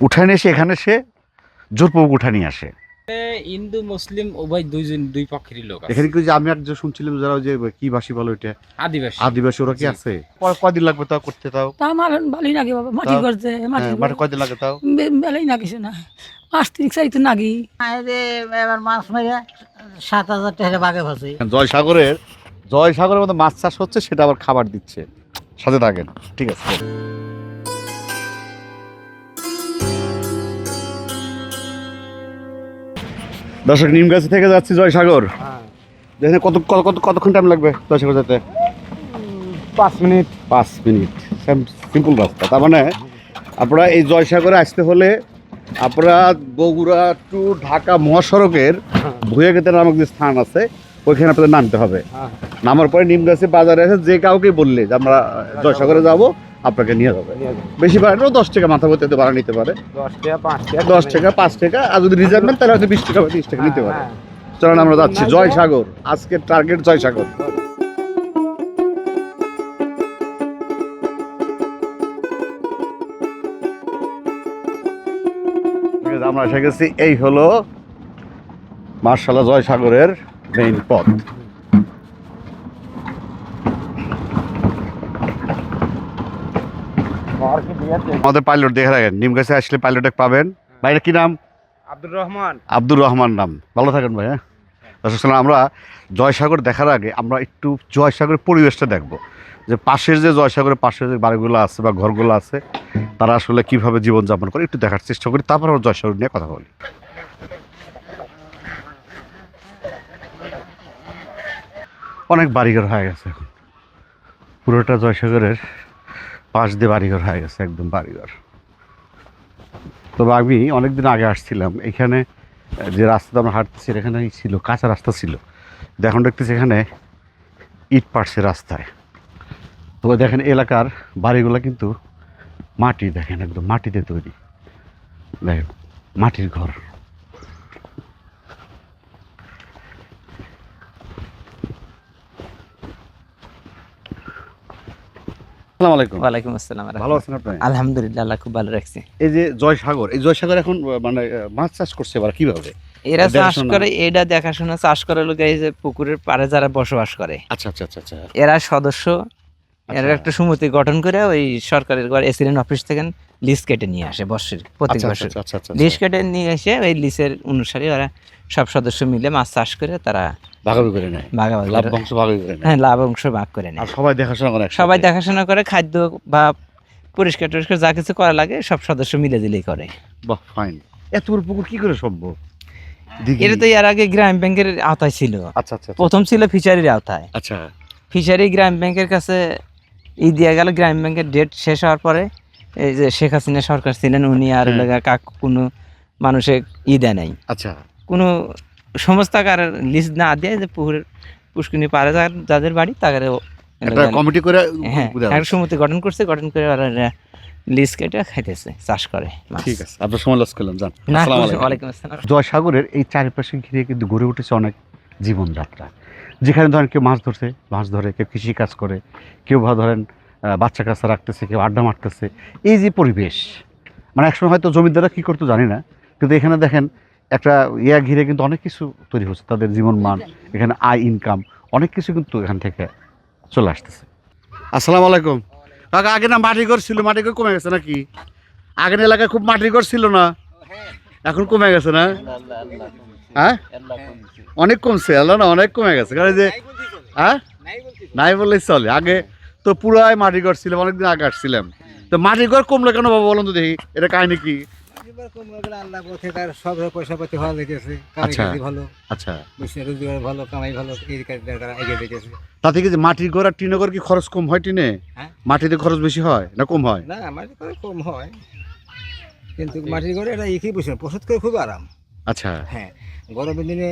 উঠানে এসে এখানে সে জোরপূর্বক উঠা নিয়ে আসে হিন্দু মুসলিম উভয় দুইজন দুই পক্ষেরই লোক এখানে কি যে আমি আর যে শুনছিলাম যারা যে কি ভাষী বলো এটা আদিবাসী। আদিবাসী ওরা কি আছে? কয়দিন লাগবে তাও করতে তাও? তা আমার ভালোই লাগে বাবা মাটি তাও- করছে মাটি হ্যাঁ, কয়দিন লাগে তাও? বেলাই না কিছু না। পাঁচ তিরিশ চাইতে নাগি এবার মাছ মেরে সাত হাজার টাকা বাগে ফাঁসি জয় সাগরের জয় সাগরের মধ্যে মাছ চাষ হচ্ছে সেটা আবার খাবার দিচ্ছে। সাথে থাকেন। ঠিক আছে। দর্শক নিম গাছ থেকে যাচ্ছি জয়সাগর। দেখেন কত কত কত কতক্ষণ টাইম লাগবে জয়সাগর যেতে? পাঁচ মিনিট। পাঁচ মিনিট। সিম্পল রাস্তা। তার মানে আপনারা এই জয়সাগরে আসতে হলে আপনারা বগুড়া টু ঢাকা মহাসড়কের ভুয়াগেতে নামক যে স্থান আছে ওইখানে আপনাদের নামতে হবে। নামার পরে নিমগাছি বাজারে এসে যে কাউকে বললে যে আমরা জয়সাগরে যাব আপনাকে নিয়ে যাবে। বেশি ভাড়া নেও দশ টাকা মাথা ভর্তি ভাড়া নিতে পারে। দশ টাকা পাঁচ টাকা আর যদি রিজার্ভ নেন তাহলে হয়তো বিশ টাকা বা তিরিশ টাকা নিতে পারে। চলেন আমরা যাচ্ছি জয়সাগর আজকের টার্গেট জয়সাগর আমরা এসে গেছি। এই হলো মার্শাল্লাহ জয়সাগরের মেইন পথ। আমাদের পাইলট দেখে রাখেন নিম গাছে আসলে পাইলট পাবেন। ভাইটা কি নাম? আব্দুর রহমান। আব্দুর রহমান নাম। ভালো থাকেন ভাই হ্যাঁ? দর্শক আমরা জয়সাগর দেখার আগে আমরা একটু জয়সাগরের পরিবেশটা দেখব। যে পাশের যে জয়সাগরের পাশের যে বাড়িগুলো আছে বা ঘরগুলো আছে তারা আসলে কীভাবে জীবনযাপন করে একটু দেখার চেষ্টা করি। তারপর আমরা জয়সাগর নিয়ে কথা বলি। অনেক বাড়িঘর হয়ে গেছে এখন। পুরোটা জয়সাগরের পাশ দিয়ে বাড়িঘর হয়ে গেছে, একদম বাড়িঘর। তবে আমি অনেকদিন আগে আসছিলাম। এখানে যে রাস্তাটা আমরা হাঁটতেছি, এখানে ছিল, কাঁচা রাস্তা ছিল। এখন দেখতেছি এখানে ইট পাড়ছে রাস্তায়। তবে দেখেন, এলাকার বাড়িগুলো কিন্তু মাটি, দেখেন একদম মাটিতে তৈরি। দেখেন, মাটির ঘর। আসসালামু আলাইকুম। ওয়ালাইকুম আসসালাম ভালো আছেন আপনি? আলহামদুলিল্লাহ আল্লাহ খুব ভালো রাখছে। এই যে জয়সাগর এই জয়সাগর এখন মানে মাছ চাষ করছে এবার কীভাবে? এরা চাষ করে এটা দেখাশোনা চাষ করে লোক এই যে পুকুরের পাড়ে যারা বসবাস করে আচ্ছা আচ্ছা আচ্ছা আচ্ছা। এরা সদস্য। এরা। একটা সমিতি গঠন করে ওই সরকারের এসিডেন্ট অফিস থেকে লিস্ট কেটে নিয়ে আসে বছর আচ্ছা লিস্ট কেটে নিয়ে এসে ওই লিস্টের অনুসারে ওরা সব সদস্য মিলে মাছ চাষ করে তারা ভাগাভাগি করে নেয়। ভাগাভাগি লাভ করে- ভাগাভাগি করে নেয়। হ্যাঁ লাভ অংশ ভাগ করে নেয়। সবাই দেখাশোনা করে সবাই দেখাশোনা করে খাদ্য বা পরিষ্কার টরিষ্কার যা কিছু করা লাগে সব সদস্য মিলে দিলেই করে। বাহ ফাইন এত বড় পুকুর কি করে সম্ভব? এটা তো এর আগে গ্রাম ব্যাংকের আওতায় ছিল। আচ্ছা আচ্ছা আচ্ছা, প্রথম ছিল ফিশারির আওতায়। আচ্ছা। ফিশারি গ্রাম ব্যাংকের কাছে ই দেওয়া গেল গ্রাম ব্যাংকের ডেট শেষ হওয়ার পরে এই যে শেখ হাসিনা সরকার ছিলেন উনি আর হ্যাঁ। কাক কোনো মানুষে ই দেয় নাই। আচ্ছা। কোনো সমস্ত টাকার লিস্ট না দিয়ে যে পুকুরের পুষ্কিনি পারে যার- যাদের বাড়ি তাদের কমিটি করে হ্যাঁ একটা সমিতি গঠন করছে গঠন করে ওরা লিস্ট কেটে খাইতেছে চাষ করে ঠিক আছে আপনার সময় লস করলাম জান না আসসালামু আলাইকুম। ওয়ালাইকুম আসসালাম। জয়সাগরের এই চারিপাশে ঘিরে কিন্তু গড়ে উঠেছে অনেক জীবনযাত্রা। যেখানে ধরেন কেউ মাছ ধরছে মাছ ধরে কেউ কৃষি কাজ করে কেউ বা ধরেন বাচ্চা কাচ্চা রাখতেছে কেউ আড্ডা মারতেছে। এই যে পরিবেশ মানে একসময় হয়তো জমিদাররা কী করতো জানি না কিন্তু এখানে দেখেন একটা ইয়া ঘিরে কিন্তু অনেক কিছু তৈরি হচ্ছে, তাদের জীবন মান, এখানে আয় ইনকাম অনেক কিছু কিন্তু এখান থেকে চলে আসতেছে। আসসালামু আলাইকুম। কাকা, আগে না মাটি ঘর ছিল, মাটি ঘর কমে গেছে নাকি? আগের এলাকায় খুব মাটির ঘর ছিল না? এখন কমে গেছে না? হ্যাঁ? অনেক কমছে, আল্লাহ না, অনেক কমে গেছে। কারণ যে হ্যাঁ? নাই বললেই চলে। আগে তো পুরাই মাটির ঘর ছিলাম অনেকদিন আগে আসছিলাম। তো মাটির ঘর কমলো কেন বাবা বলুন তো দেখি, এটা কাহিনী কি? আল্লাহ পথে তার সব পয়সা পাতি ভালো লেগেছে আচ্ছা। ভালো আচ্ছা। বেশি রোজগার ভালো কামাই ভালো এই কাজে তারা এগিয়ে দেখেছে তা থেকে যে মাটির ঘর আর টিনের ঘর কি খরচ কম হয় টিনে? হ্যাঁ। মাটিতে খরচ বেশি হয় না কম হয়? না মাটির করে কম হয়। কিন্তু মাটির ঘরে এটা একই বসে প্রস্তুত করে খুব আরাম। আচ্ছা। হ্যাঁ গরমের দিনে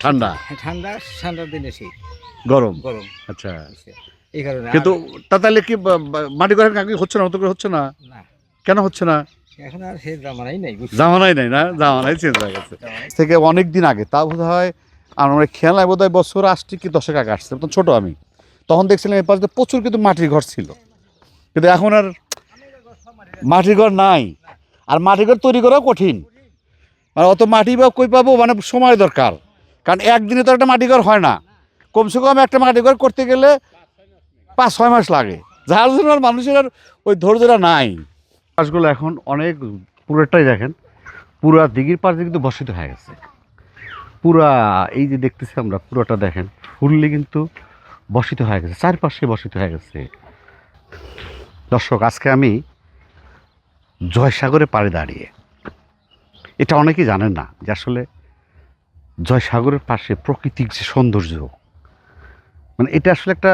ঠান্ডা? ঠান্ডা ঠান্ডার দিনে শীত। গরম? গরম। আচ্ছা। এই কারণে কিন্তু তাহলে কি মাটি ঘরের কাকি হচ্ছে না মতো করে হচ্ছে না। কেন হচ্ছে না? এখন আর সে জামানাই নাই জামানাই নাই না? জামানাই চেঞ্জ হয়ে গেছে। থেকে অনেক দিন আগে তা বোধ হয় আমরা খেলায় বোধ হয় বছর আসছি কি দশক আগে আসছে তখন ছোট আমি। তখন দেখছিলাম এই পাশে প্রচুর কিন্তু মাটির ঘর ছিল। কিন্তু এখন আর মাটির ঘর নাই। আর মাটির ঘর তৈরি করাও কঠিন। মানে অত মাটি বা কই পাবো মানে সময় দরকার। কারণ একদিনে তো একটা মাটি ঘর হয় না। কমসে কম একটা মাটি ঘর করতে গেলে পাঁচ ছয় মাস লাগে। যার জন্য মানুষের আর ওই ধৈর্যটা নাই। গাছগুলো এখন অনেক পুরোটাই দেখেন, পুরা দিঘির পাশে কিন্তু বসিত হয়ে গেছে। পুরা, এই যে দেখতেছি আমরা, পুরোটা দেখেন, ফুললি কিন্তু বসিত হয়ে গেছে, চারপাশে বসিত হয়ে গেছে। দর্শক, আজকে আমি জয়সাগরে পাড়ে দাঁড়িয়ে, এটা অনেকেই জানেন না যে আসলে জয়সাগরের পাশে প্রাকৃতিক যে সৌন্দর্য মানে এটা আসলে একটা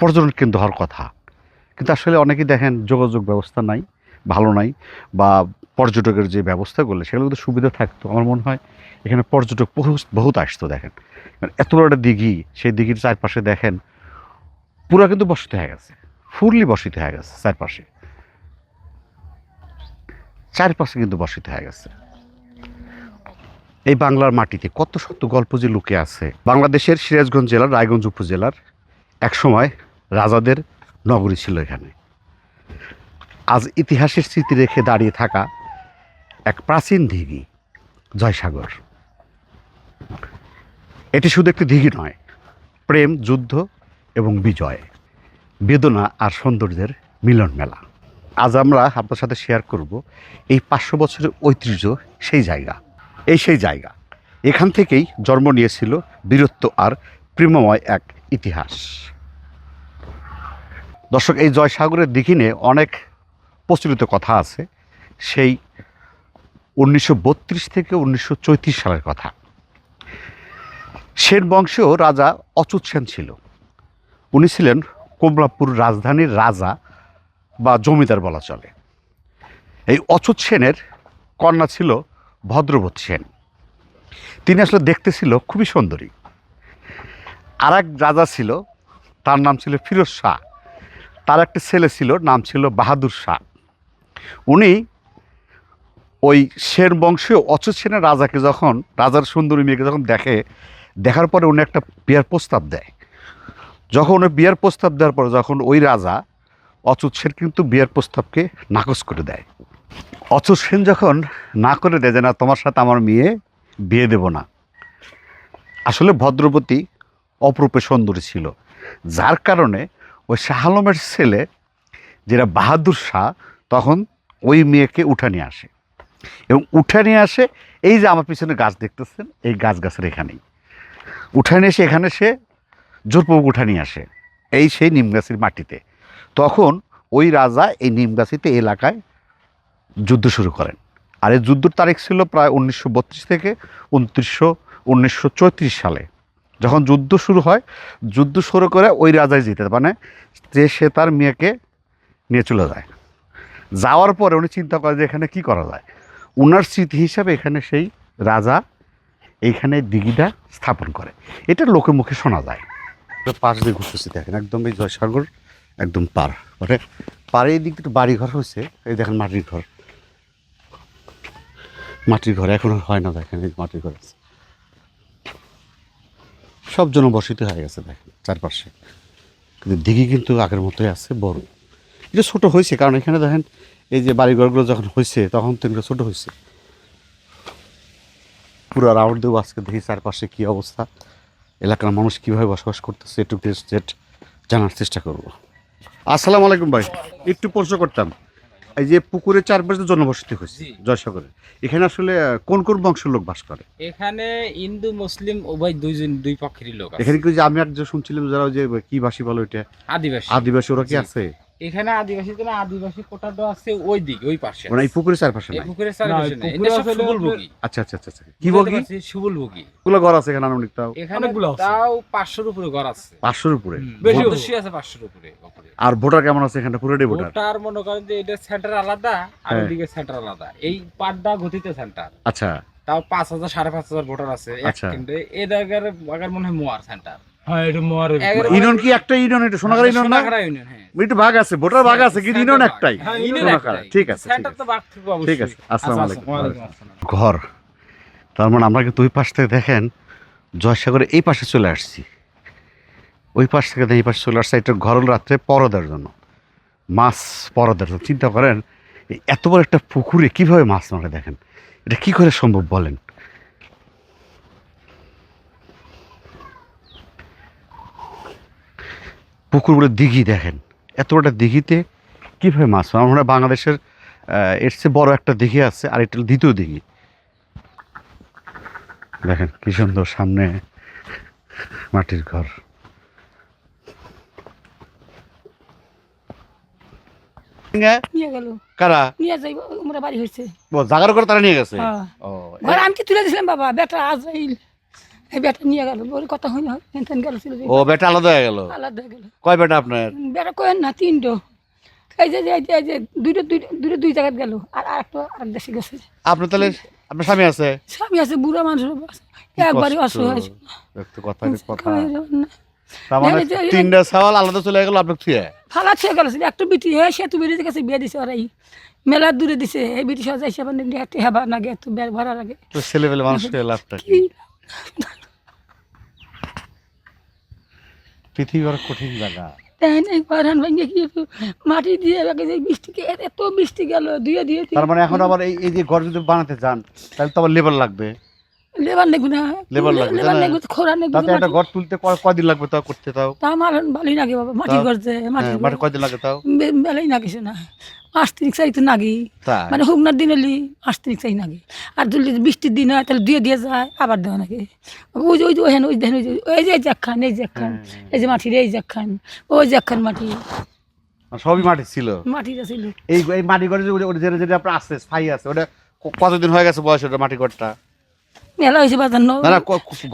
পর্যটন কেন্দ্র হওয়ার কথা। কিন্তু আসলে অনেকেই দেখেন যোগাযোগ ব্যবস্থা নাই, ভালো নাই বা পর্যটকের যে ব্যবস্থাগুলো সেগুলো কিন্তু সুবিধা থাকতো। আমার মনে হয় এখানে পর্যটক বহু, বহুত আসতো দেখেন। মানে এত বড় একটা দিঘি, সেই দিঘির চারপাশে দেখেন পুরো কিন্তু বসিত হয়ে গেছে, ফুললি বসিত হয়ে গেছে চারপাশে। চারপাশে কিন্তু বসিত হয়ে গেছে। এই বাংলার মাটিতে কত শত গল্প যে লুকে আছে। বাংলাদেশের সিরাজগঞ্জ জেলার, রায়গঞ্জ উপজেলার একসময় রাজাদের নগরী ছিল এখানে। আজ ইতিহাসের স্মৃতি রেখে দাঁড়িয়ে থাকা এক প্রাচীন দিঘি জয়সাগর। এটি শুধু একটি দিঘি নয়, প্রেম, যুদ্ধ এবং বিজয়, বেদনা আর সৌন্দর্যের মিলন মেলা। আজ আমরা আপনার সাথে শেয়ার করব এই পাঁচশো বছরের ঐতিহ্য সেই জায়গা, এই সেই জায়গা। এখান থেকেই জন্ম নিয়েছিল বীরত্ব আর প্রেমময় এক ইতিহাস। দর্শক, এই জয়সাগরের দিঘি নিয়ে অনেক প্রচলিত কথা আছে। সেই উনিশশো বত্রিশ থেকে উনিশশো চৌত্রিশ সালের কথা। সেন বংশেও রাজা অচ্যুত সেন ছিল। উনি ছিলেন কমলাপুর রাজধানীর রাজা বা জমিদার বলা চলে। এই অচ্যুত সেনের কন্যা ছিল ভদ্রবতী সেন। তিনি আসলে দেখতে ছিল খুবই সুন্দরী। আর এক রাজা ছিল, তার নাম ছিল ফিরোজ শাহ। তার একটা ছেলে ছিল, নাম ছিল বাহাদুর শাহ। উনি ওই সেন বংশীয় অচ্যুত সেনের রাজাকে যখন, রাজার সুন্দরী মেয়েকে যখন দেখে, দেখার পরে উনি একটা বিয়ার প্রস্তাব দেয়। যখন উনি বিয়ার প্রস্তাব দেওয়ার পরে যখন ওই রাজা অচ্যুত সেন কিন্তু বিয়ার প্রস্তাবকে নাকচ করে দেয়। অচ্যুত সেন যখন না করে দেয় যে, না, তোমার সাথে আমার মেয়ে বিয়ে দেব না। আসলে ভদ্রপতি অপরূপে সুন্দরী ছিল। যার কারণে ওই শাহ আলমের ছেলে যেটা বাহাদুর শাহ, তখন ওই মেয়েকে উঠা নিয়ে আসে। এবং উঠে নিয়ে আসে, এই যে আমার পিছনে গাছ দেখতেছেন, এই গাছ গাছের এখানেই। উঠে নিয়ে এসে এখানে সে জোরপূর্বক উঠা নিয়ে আসে, এই সেই নিম গাছের মাটিতে। তখন ওই রাজা এই নিম গাছিতে এলাকায় যুদ্ধ শুরু করেন। আর এই যুদ্ধর তারিখ ছিল প্রায় উনিশশো বত্রিশ থেকে উনত্রিশশো, উনিশশো সালে। যখন যুদ্ধ শুরু হয়, যুদ্ধ শুরু করে ওই রাজাই জিতে মানে যে সে তার মেয়েকে নিয়ে চলে যায়। যাওয়ার পরে উনি চিন্তা করে যে এখানে কি করা যায়? উনার স্মৃতি হিসাবে এখানে সেই রাজা এইখানে দিঘিটা স্থাপন করে। এটা লোকে মুখে শোনা যায়। পাশ দিয়ে ঘুরতেছি, দেখেন, একদম এই জয়সাগর, একদম পার। মানে পারে এই দিক থেকে বাড়ি ঘর হয়েছে, এই দেখেন মাটির ঘর। মাটির ঘর, এখন হয় না দেখেন এই মাটির ঘর আছে। সব জনবসতি হয়ে গেছে দেখেন, চারপাশে। কিন্তু দিঘি কিন্তু আগের মতোই আছে, বড়। এটা ছোটো হয়েছে, কারণ এখানে দেখেন, এই যে বাড়িঘরগুলো যখন হয়েছে, তখন তো এগুলো ছোটো হয়েছে। পুরো রাউন্ড দেবো আজকে দেখি চারপাশে কী অবস্থা, এলাকার মানুষ কীভাবে বসবাস করতেছে একটু জানার চেষ্টা করব। আসসালামু আলাইকুম ভাই, একটু প্রশ্ন করতাম। এই যে পুকুরের চারপাশে জনবসতি হয়েছে জয়সাগরে। এখানে আসলে কোন কোন বংশের লোক বাস করে? এখানে হিন্দু মুসলিম উভয় দুইজন দুই পক্ষেরই লোক এখানে কি আমি আর যে শুনছিলাম যারা ওই যে কি ভাষী বলো এটা আদিবাসী। আদিবাসী ওরা কি আছে? এখানে আদিবাসী তো না আদিবাসী কোটাটা আছে ওই দিক ওই পাশে মানে এই পুকুরের চারপাশে নাই? পুকুরের না, চারপাশে না এটা সব সুবল বুকি আচ্ছা আচ্ছা আচ্ছা আচ্ছা। কি বগি সুবল বুকি গুলো ঘর আছে এখানে আনুমানিক তাও? এখানে অনেকগুলো আছে। তাও পাঁচশোর উপরে ঘর আছে। পাঁচশোর উপরে? বেশি বেশি আছে পাঁচশোর উপরে উপরে আর ভোটার কেমন আছে এখানে? পুরোটাই ভোটার? ভোটার মনে করেন যে এটা সেন্টার আলাদা আর হ্যাঁ। ওইদিকে সেন্টার আলাদা। এই পাড্ডা গতিতে সেন্টার। আচ্ছা। তাও পাঁচ হাজার সাড়ে পাঁচ হাজার ভোটার আছে এক আচ্ছা। কেন্দ্রে এই জায়গার আগার মনে হয় মোয়ার সেন্টার। হ্যাঁ এটা মোয়ার ইউনিয়ন কি একটা ইউনিয়ন? এটা সোনাগাড়া ইউনিয়ন না? ইউনিয়ন হ্যাঁ। একটু ভাগ আছে ভোটার ভাগ আছে কিন্তু ইউনিয়ন একটাই? হ্যাঁ। ঠিক আছে ঠিক আছে। তো বাঘ থাকবে অবশ্যই। ঠিক আছে আসসালামু আচ্ছা, আলাইকুম। ঘর। তার মানে আমরা কিন্তু ওই পাশ থেকে দেখেন জয়সাগরে এই পাশে চলে আসছি। ওই পাশ থেকে দেখে এই পাশে চলে আসছে এটা ঘর রাত্রে পরদের জন্য। মাছ পরদের জন্য। চিন্তা করেন এই এত বড় একটা পুকুরে কীভাবে মাছ মারে দেখেন? এটা কি করে সম্ভব বলেন? পুকুর বলে দিঘি দেখেন। এত একটা দিঘিতে কীভাবে মাছ মারে আমরা বাংলাদেশের এর চেয়ে বড় একটা দিঘি আছে আর এটা দ্বিতীয় দিঘি। দেখেন কি সুন্দর সামনে মাটির ঘর। নিয়ে কারা? নিয়ে যাই আমরা বাড়ি হয়েছে জাগার করে তারা নিয়ে গেছে? হ্যাঁ। ও আমি কি তুলে দিছিলাম বাবা বেটা আজরাইল। এই বেটা নিয়ে গেল ওর কথা না গেল ছিল ও বেটা আলাদা হয়ে গেল? আলাদা হয়ে গেল। কয় বেটা আপনার? বেটা না তিনটো এই যে এই যে যে দুইটা দুই জায়গায় গেল আর আরেকটা আরেক দেশে গেছে। আপনার তাহলে আপনার স্বামী আছে? স্বামী আছে বুড়া মানুষ একবারই অসহায় একটু কথা কথা। মানে এই যে- তিনটা সওয়াল আলাদা চলে গেল আপনার থুয়ে? ফালা ছেয়ে গেল একটু বিটি বিয়ে দিছে ওরাই মেলা দূরে দিছে। এই বিটি মানে হেবা লাগে একটু ভরা লাগে। তো মানুষ লাভটা কি? কি পৃথিবী বড় কঠিন জায়গা। তাই না বারান ভেঙে কি মাটি দিয়ে বৃষ্টি এত বৃষ্টি গেল দিয়ে দিয়ে দিয়ে- তার মানে এখন আবার এই এই যে ঘর যদি বানাতে যান তাহলে তো আবার লেবার লাগবে। লেবার নেগু না। লেবার লাগবে, লেবার? নেগু খোরা তাতে একটা ঘর তুলতে কয়দিন লাগবে তাও করতে তাও? তা আমার ভালোই লাগে বাবা মাটি তাও- করছে মাটি হ্যাঁ, কয়দিন লাগে তাও? বেলাই না কিছু না। মাস তিরিক চাই তো নাগি। মানে হুগনার দিন হলি মাস তিরিক চাই নাগি। আর যদি বৃষ্টির দিন হয় তাহলে দিয়ে দিয়ে যায় আবার দেওয়া নাকি ওই যে ওই যে ওহেন ওই দেখেন ওই যে এই যে জাক্ষান এই জাক্ষান এই যে মাটির এই জাক্ষান ওই জাক্ষান মাটি। সবই মাটি ছিল? মাটিটা ছিল এই এই মাটি ঘরে যেটা যেটা আপনার আছে স্থায়ী আছে ওটা কতদিন হয়ে গেছে বয়স ওটা মাটি ঘরটা? মেলা হয়েছে বাজার ন না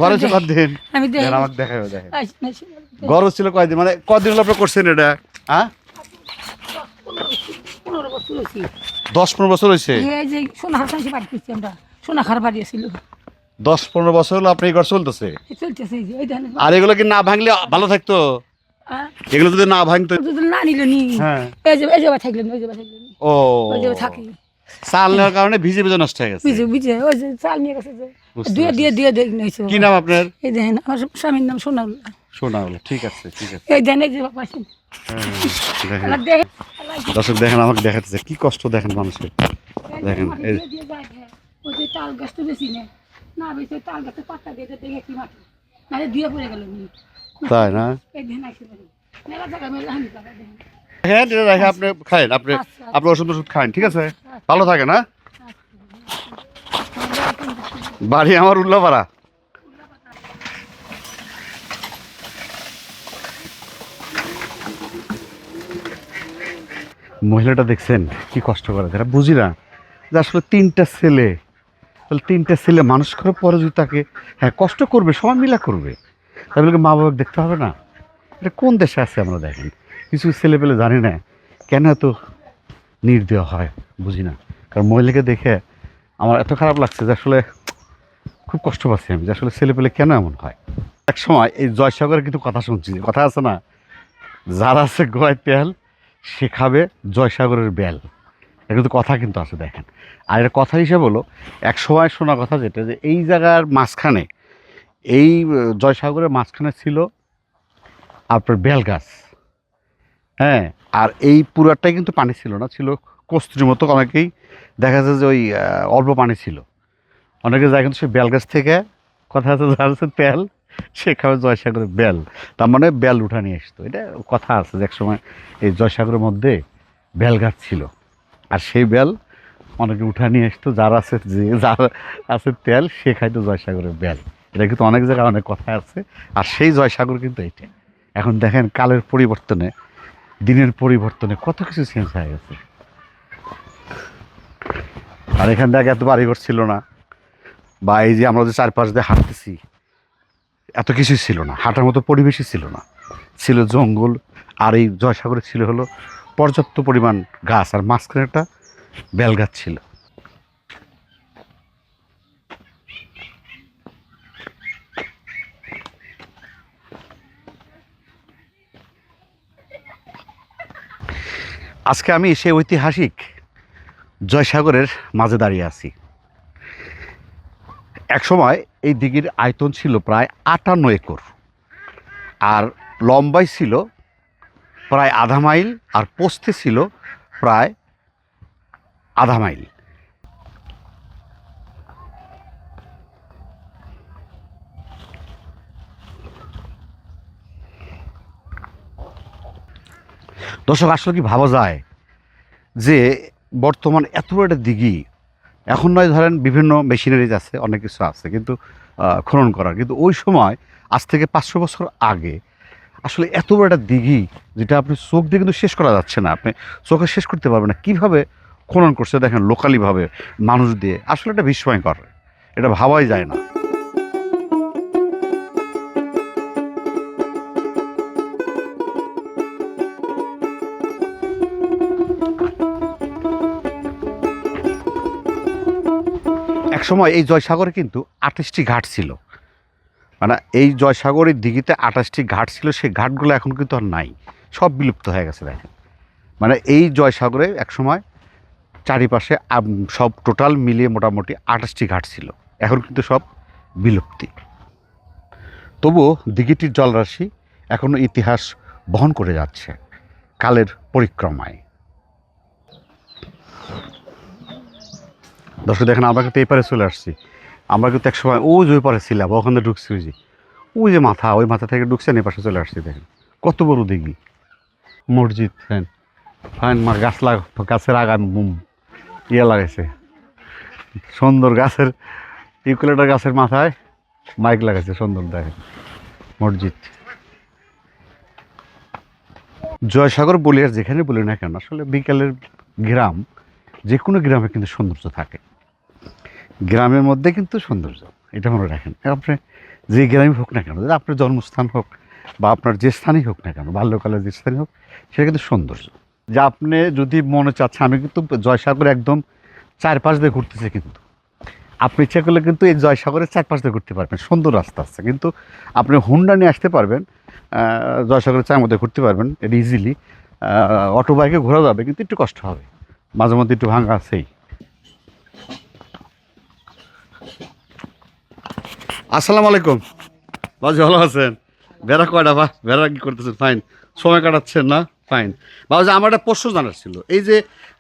ঘরে ছিল কতদিন? আমি দেখি দেখেন, আমাকে দেখাবে দেখেন। ঘর ছিল কয়দিন? মানে কদিন হলো আপনার করছেন এটা? হ্যাঁ? পনেরো বছর হয়েছি। দশ পনেরো বছর হয়েছে? এই যে সোনা হার বাড়ি করছি আমরা। সোনা বাড়ি ছিল দশ পনেরো বছর হলো আপনি ঘর চলতেছে? আর এগুলো কি না ভাঙলে ভালো থাকতো? এগুলো যদি না ভাঙতো? যদি না নিল নি। হ্যাঁ। এই যে এই যে থাকলেন ওই যে থাকলেন। ও। ওই যে থাকি। চাল নেওয়ার কারণে ভিজে ভিজে নষ্ট হয়ে গেছে। বুঝে ওই যে চাল নিয়ে গেছে দিয়ে দিয়ে দিয়ে দিয়ে কি নাম আপনার? এই দেখেন আমার স্বামীর নাম সোনাউল্লাহ। শোনা হলো ঠিক আছে ঠিক আছে। এই দেন যে বাবা আসেন। হ্যাঁ, দেখেন। আল্লাহ দেখেন আল্লাহ দর্শক দেখেন আমাকে দেখাচ্ছে কি কষ্ট দেখেন মানুষের দেখেন, এই- হ্যাঁ। ওই যে তাল গাছটা বেশি নেই। না বেশি তাল গাছের পাতা দিয়ে দিয়ে দেখে কি মাটি। নাহলে দিয়ে পড়ে গেল তাই না? এই দেখেন আসে মেলা জায়গা মেলা হানি জায়গা হ্যাঁ এটা রেখে আপনি খায়েন আপনি আচ্ছা, আপনি ওষুধ ওষুধ খান ঠিক আছে? ভালো থাকে না বাড়ি আমার উল্লাপাড়া। মহিলাটা দেখছেন, কি কষ্ট করে তারা বুঝি না যে আসলে তিনটা ছেলে, তাহলে তিনটা ছেলে মানুষ করে পরে যদি তাকে হ্যাঁ কষ্ট করবে সময় মিলা করবে, তাহলে মা বাবা দেখতে হবে না। এটা কোন দেশে আছে আমরা দেখেন? কিছু ছেলে পেলে জানি না, কেন এত নির্দেয় হয়, বুঝি না। কারণ মহিলাকে দেখে আমার এত খারাপ লাগছে যে আসলে খুব কষ্ট পাচ্ছি আমি, যে আসলে ছেলে পেলে কেন এমন হয়? এক সময় এই জয়সাগরের কিন্তু কথা শুনছি, কথা আছে না? যারা আছে গয় তেল সে খাবে জয়সাগরের বেল। এটা কিন্তু কথা কিন্তু আছে, দেখেন। আর এর কথা হিসেবে হলো, এক সময় শোনা কথা যেটা, যে এই জায়গার মাঝখানে, এই জয়সাগরের মাঝখানে ছিল আপনার বেল গাছ। হ্যাঁ আর এই পুরাটাই কিন্তু পানি ছিল না, ছিল কস্তুরির মতো অনেকেই দেখা যায় যে ওই অল্প পানি ছিল। অনেকে যায় কিন্তু সেই বেল গাছ থেকে, কথা আছে হচ্ছে তেল। সে খাবে জয়সাগরের বেল, তার মানে বেল উঠা নিয়ে আসতো এটা কথা আছে যে একসময় এই জয়সাগরের মধ্যে বেল গাছ ছিল। আর সেই বেল অনেকে উঠা নিয়ে আসতো যার আছে যে, যার আছে তেল, সে খাইতো জয়সাগরের বেল। এটা কিন্তু অনেক জায়গায় অনেক কথা আছে। আর সেই জয়সাগর কিন্তু এইটা। এখন দেখেন কালের পরিবর্তনে, দিনের পরিবর্তনে কত কিছু চেঞ্জ হয়ে গেছে। আর এখান থেকে এত বাড়িঘর ছিল না। বা এই যে আমরা যে চারপাশ দিয়ে হাঁটতেছি এত কিছুই ছিল না। হাঁটার মতো পরিবেশই ছিল না। ছিল জঙ্গল, আর এই জয়সাগরে ছিল হলো পর্যাপ্ত পরিমাণ গাছ, আর মাঝখানে একটা বেল গাছ ছিল। আজকে আমি সেই ঐতিহাসিক জয়সাগরের মাঝে দাঁড়িয়ে আছি। একসময় এই দিঘির আয়তন ছিল প্রায় আটান্ন একর। আর লম্বাই ছিল প্রায় আধা মাইল, আর পোস্তে ছিল প্রায় আধা মাইল। দর্শক, আসলে কি ভাবা যায় যে বর্তমান এত একটা দিঘি এখন নয়, ধরেন বিভিন্ন মেশিনারিজ আছে, অনেক কিছু আছে, কিন্তু খনন করার। কিন্তু ওই সময়, আজ থেকে পাঁচশো বছর আগে, আসলে এত বড় একটা দিঘি, যেটা আপনি চোখ দিয়ে কিন্তু শেষ করা যাচ্ছে না, আপনি চোখে শেষ করতে পারবেন না। কীভাবে খনন করছে, দেখেন লোকালিভাবে মানুষ দিয়ে, আসলে এটা বিস্ময়কর এটা ভাবাই যায় না। একসময় এই জয়সাগরে কিন্তু আঠাশটি ঘাট ছিল। মানে এই জয়সাগরের দিঘিতে আঠাশটি ঘাট ছিল, সেই ঘাটগুলো এখন কিন্তু আর নাই। সব বিলুপ্ত হয়ে গেছে দেখেন। মানে এই জয়সাগরে একসময় চারিপাশে সব টোটাল মিলিয়ে মোটামুটি আঠাশটি ঘাট ছিল। এখন কিন্তু সব বিলুপ্তি। তবুও দিঘিটির জলরাশি এখনও ইতিহাস বহন করে যাচ্ছে কালের পরিক্রমায়। দর্শক, দেখেন আমরা কিন্তু এই পারে চলে আসছি। আমরা কিন্তু এক সময় ওই যে ওই পারে ছিলাম, ওখানে ঢুকছি ওই যে। ওই যে মাথা, ওই মাথা থেকে ঢুকছে এই পাশে চলে আসছি, দেখেন। কত বড় দিঘি। মসজিদ, ফ্যান। ফ্যান মা গাছ লাগ, গাছের আগা ইয়ে লাগাইছে। সুন্দর গাছের, ইউকুলেটার গাছের মাথায় মাইক লাগাইছে, সুন্দর, দেখেন। মসজিদ। জয়সাগর বলি আর যেখানে বলি না কেন, আসলে বিকালের গ্রাম যে কোনো গ্রামে কিন্তু সৌন্দর্য থাকে। গ্রামের মধ্যে কিন্তু সৌন্দর্য, এটা মনে রাখেন। আপনি যে গ্রামে হোক না কেন আপনার জন্মস্থান হোক বা আপনার যে স্থানই হোক না কেন, বাল্যকালের যে স্থানই হোক, সেটা কিন্তু সৌন্দর্য। যে আপনি যদি মনে চাচ্ছে আমি কিন্তু জয়সাগর একদম চারপাশ দিয়ে ঘুরতেছি কিন্তু। আপনি ইচ্ছা করলে কিন্তু এই জয়সাগরের চারপাশ দিয়ে ঘুরতে পারবেন, সুন্দর রাস্তা আছে। কিন্তু আপনি হুন্ডা নিয়ে আসতে পারবেন জয়সাগরের চার মধ্যে ঘুরতে পারবেন, এটা ইজিলি অটো বাইকে ঘোরা যাবে, কিন্তু একটু কষ্ট হবে। মাঝে মধ্যে একটু ভাঙা আছেই। আসসালামু আলাইকুম। বাবু ভালো আছেন? বেড়া কয়টা বা বেড়া কি করতেছেন? ফাইন সময় কাটাচ্ছেন না? ফাইন বাবুজি আমার একটা প্রশ্ন জানার ছিল। এই যে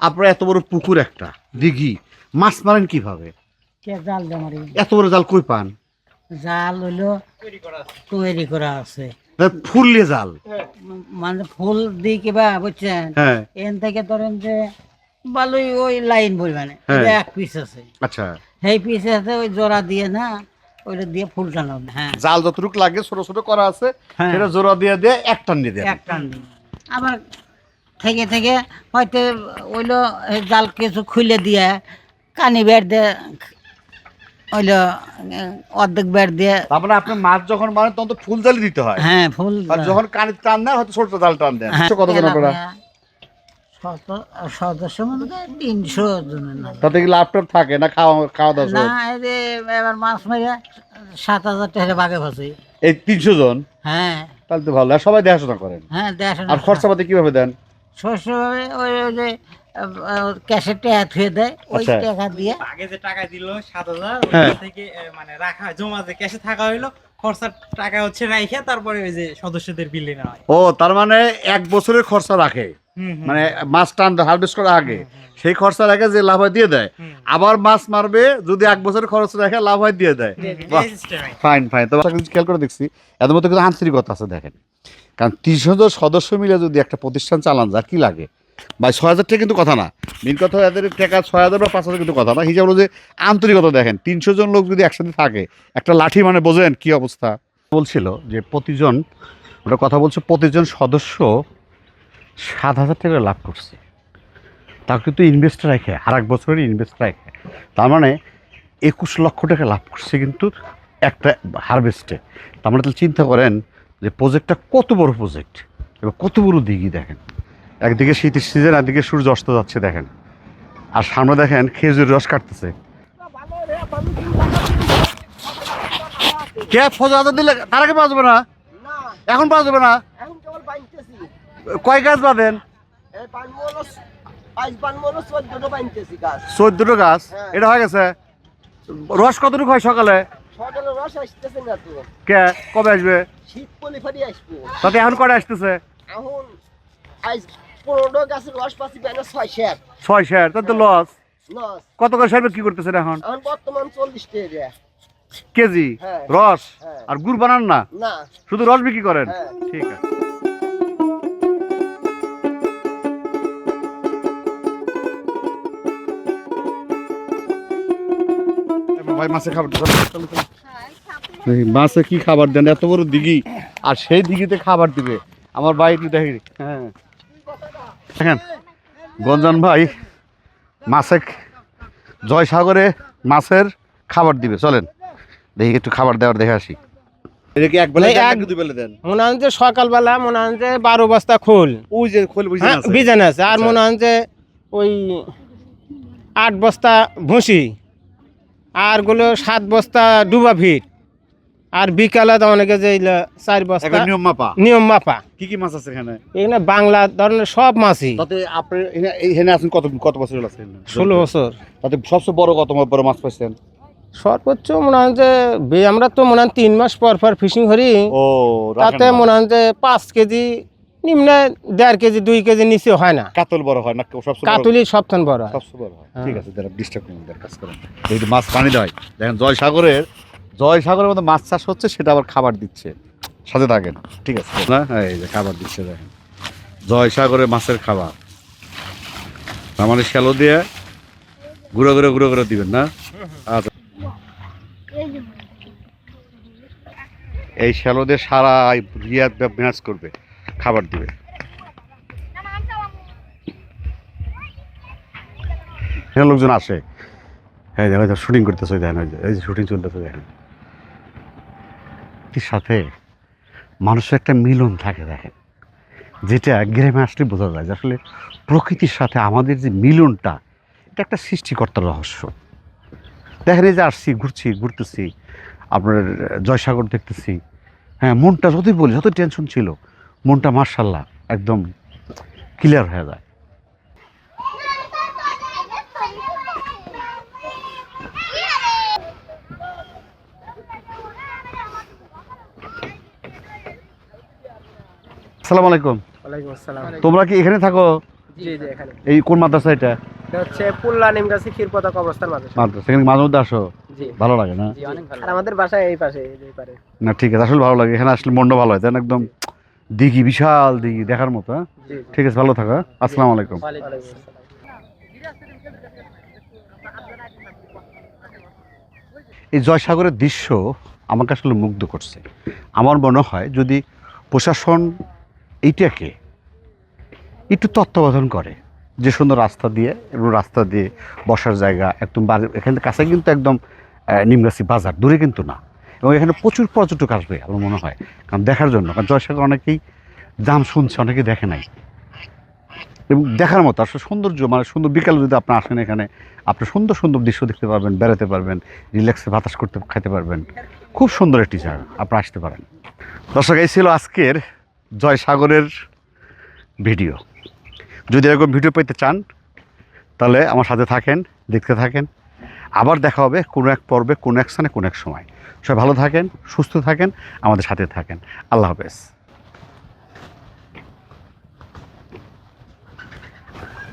আপনার এত বড় পুকুর একটা দিঘি মাছ মারেন কীভাবে? কে জাল দিয়ে এত বড় জাল কই পান? জাল হইল তৈরি করা আছে। ফুললে জাল? মানে ফুল দিয়ে কিবা বুঝছেন? হ্যাঁ। এন থেকে ধরেন যে ভালোই ওই লাইন পরিমাণে। হ্যাঁ। এক পিস আছে। আচ্ছা। সেই পিস আছে ওই জোড়া দিয়ে না ওইটা দিয়ে ফুল হ্যাঁ। জাল যতটুকু লাগে ছোট ছোট করা আছে হ্যাঁ। সেটা জোড়া দিয়ে দিয়ে এক টান দিয়ে এক টান দিয়ে। আবার থেকে থেকে হয়তো ওইলো জাল কিছু খুলে দিয়ে কানি বের দিয়ে ওইলো অর্ধেক বের দিয়ে। তারপরে আপনি মাছ যখন মারেন তখন তো ফুল জালি দিতে হয়। হ্যাঁ ফুল যখন কানি টান দেয় হয়তো ছোট জাল টান দেন। হ্যাঁ, কত আপনারা? সদস্য তিনশো জনের না তাতে কি লাভ থাকে না খাওয়া খাওয়া দাওয়া না এই যে এবার মাছ মেরে সাত হাজার টাকা বাগে ফাঁসি এই তিনশো জন? হ্যাঁ। তাহলে তো ভালো আর সবাই দেখাশোনা করেন? হ্যাঁ আর পাতি কীভাবে দেন? ওই ওই যে ক্যাশের টাকা থুয়ে দেয় ওই আচ্ছা। টাকা দিয়ে। আগে যে টাকা দিল সাত হাজার হ্যাঁ। থেকে মানে রাখা জমা যে ক্যাশে থাকা হইল খরচার টাকা হচ্ছে রাইখা তারপরে ওই যে সদস্যদের বিলে নেওয়া হয়। ও তার মানে এক বছরের খরচা রাখে? মানে মাছ টান হারভেস্ট করার আগে। সেই খরচা রাখে যে লাভ হয় দিয়ে দেয়। আবার মাছ মারবে যদি এক বছরের খরচ রাখে লাভ হয় দিয়ে দেয়। ফাইন ফাইন একটা খেয়াল করে দেখছি এদের মধ্যে কিন্তু আন্তরিকতা আছে দেখেন। কারণ তিনশো জন সদস্য মিলে যদি একটা প্রতিষ্ঠান চালান যা কি লাগে? ভাই ছয় হাজার টাকা কিন্তু কথা না। মেন কথা এদের টাকা ছয় হাজার বা পাঁচ হাজার কিন্তু কথা না। হিসাব হলো যে আন্তরিকতা দেখেন তিনশো জন লোক যদি একসাথে থাকে একটা লাঠি মানে বোঝেন কি অবস্থা? বলছিল যে প্রতিজন ওটা কথা বলছে প্রতিজন সদস্য সাত হাজার টাকা লাভ করছে। তাও কিন্তু ইনভেস্ট রাখে আর এক বছরের ইনভেস্ট রাখে তার মানে একুশ লক্ষ টাকা লাভ করছে কিন্তু একটা হারভেস্টে তার মানে তাহলে চিন্তা করেন যে প্রজেক্টটা কত বড় প্রজেক্ট এবার কত বড় দিঘি দেখেন। একদিকে শীতের সিজন একদিকে সূর্য অস্ত যাচ্ছে দেখেন। আর সামনে দেখেন খেজুর রস কাটতেছে। কে ফজা দিলে? তার আগে যাবে না? এখন যাবে না? কয় গাছ হলো চোদ্দটা গাছ। গাছ? এটা হয়ে গেছে? রস কতটুকু হয় সকালে? কে? কবে আসবে? তাতে এখন কটা আসতেছে? ছয় শেয়ার তাতে লস। কত করে সার্ভে কি করতেছেন এখন? এখন বর্তমান চল্লিশ টাকা কেজি? হ্যাঁ। রস? হ্যাঁ। আর গুড় বানান না। শুধু রস বিক্রি করেন? হ্যাঁ। ঠিক আছে। ভাই মাছে খাবার কি খাবার দেন? এত বড় দিঘি। আর সেই দিঘিতে খাবার দিবে। আমার ভাই একটু দেখি। হ্যাঁ। দেখেন গঞ্জন ভাই মাছে জয়সাগরে মাছের খাবার দিবে। চলেন দেখি একটু খাবার দেওয়ার দেখে আসি। এটা এক বেলা এক- নাকি দেন? সকালবেলা মনে হয় যে বারো বস্তা খোল। ওই যে খোল বুঝে হ্যাঁ বিজান আছে। আর আচ্ছা। মনে হয় যে ওই আট বস্তা ভুসি। আরগুলো সাত বস্তা ডুবা ভিট আর বিকালে তো অনেকে যে চার বস্তা। নিয়ম মাপা? নিয়ম মাপা। কি কি মাছ আছে এখানে? এখানে বাংলা ধরনের সব মাছই। তাতে আপনি এখানে- আছেন কত কত বছর আছেন ষোলো বছর। তাতে সবচেয়ে বড় কত বড় মাছ পাইছেন? সর্বোচ্চ মনে হয় যে আমরা তো মনে হয় তিন মাস পর পর ফিশিং করি। ও তাতে মনে হয় যে পাঁচ কেজি নিম্নে দেড় কেজি দুই কেজি নিচে হয় না। কাতল বড় হয় না? সবচেয়ে বড় কাতুলি বড় হয়। সবচেয়ে বড় হয়। হ্যাঁ। ঠিক আছে যারা ডিস্টার্ব করুন কাজ করেন। এই মাছ পানি দেয় দেখেন জয় সাগরের জয় সাগরের মধ্যে মাছ চাষ হচ্ছে সেটা আবার খাবার দিচ্ছে। সাথে থাকেন ঠিক আছে। না? এই যে খাবার দিচ্ছে দেখেন। জয় সাগরের মাছের খাবার। মানে শ্যালো দিয়ে গুঁড়ো গুঁড়ো গুঁড়ো করে দিবেন না? আচ্ছা। এই শ্যালো দিয়ে সারা রিয়াদ ম্যাচ করবে। খাবার দিবে। এখানে লোকজন আসে। হ্যাঁ দেখো শুটিং করতেছে দেখেন, এই যে শুটিং চলতেছে, দেখেন। সাথে মানুষের একটা মিলন থাকে, দেখেন। যেটা গ্রামে আসলে বোঝা যায় যে আসলে প্রকৃতির সাথে আমাদের যে মিলনটা, এটা একটা সৃষ্টিকর্তার রহস্য। দেখেন, এই যে আসছি, ঘুরছি, ঘুরতেছি, আপনার জয়সাগর দেখতেছি। হ্যাঁ মনটা যতই বলি যত টেনশন ছিল মনটা মার্শাল্লাহ একদম ক্লিয়ার হয়ে যায়। আসসালামু আলাইকুম। ওয়ালাইকুম আসসালাম। তোমরা কি এখানে থাকো? জি জি এখানে। এই কোন মাদ্রাসা এটা? এটা হচ্ছে পুল্লা নিমগাছি ক্ষীরপতা কবরস্থান মাদ্রাসা। মাদ্রাসা এখানে মাঝে মধ্যে আসো? জি। ভালো লাগে না? জি অনেক ভালো আর আমাদের বাসা এই পাশে এই পারে। না ঠিক আছে আসলে ভালো লাগে। এখানে আসলে মনটা ভালো হয় তাই? একদম দিঘি বিশাল দিঘি দেখার মতো হ্যাঁ? ঠিক আছে ভালো থাকো হ্যাঁ? আসসালামু আলাইকুম। এই জয়সাগরের দৃশ্য আমাকে আসলে মুগ্ধ করছে। আমার মনে হয় যদি প্রশাসন এইটাকে একটু তত্ত্বাবধান করে যে সুন্দর রাস্তা দিয়ে এবং রাস্তা দিয়ে বসার জায়গা একদম এখানে কাছে কিন্তু একদম নিমগাছি বাজার দূরে কিন্তু না। এবং এখানে প্রচুর পর্যটক আসবে আমার মনে হয়, কারণ দেখার জন্য। কারণ জয়সাগর অনেকেই দাম শুনছে অনেকেই দেখে নাই। এবং দেখার মতো, আসলে সৌন্দর্য মানে সুন্দর, বিকালে যদি আপনি আসেন এখানে, আপনি সুন্দর সুন্দর দৃশ্য দেখতে পারবেন, বেড়াতে পারবেন রিল্যাক্সে বাতাস করতে, খাইতে পারবেন। খুব সুন্দর একটি জায়গা আপনি আসতে পারেন। দর্শক, এই ছিল আজকের জয়সাগরের ভিডিও। যদি এরকম ভিডিও পেতে চান, তাহলে আমার সাথে থাকেন, দেখতে থাকেন। আবার দেখা হবে কোনো এক পর্বে, কোনো এক স্থানে, কোনো এক সময়। সবাই ভালো থাকেন, সুস্থ থাকেন, আমাদের সাথে থাকেন। আল্লাহ হাফেজ।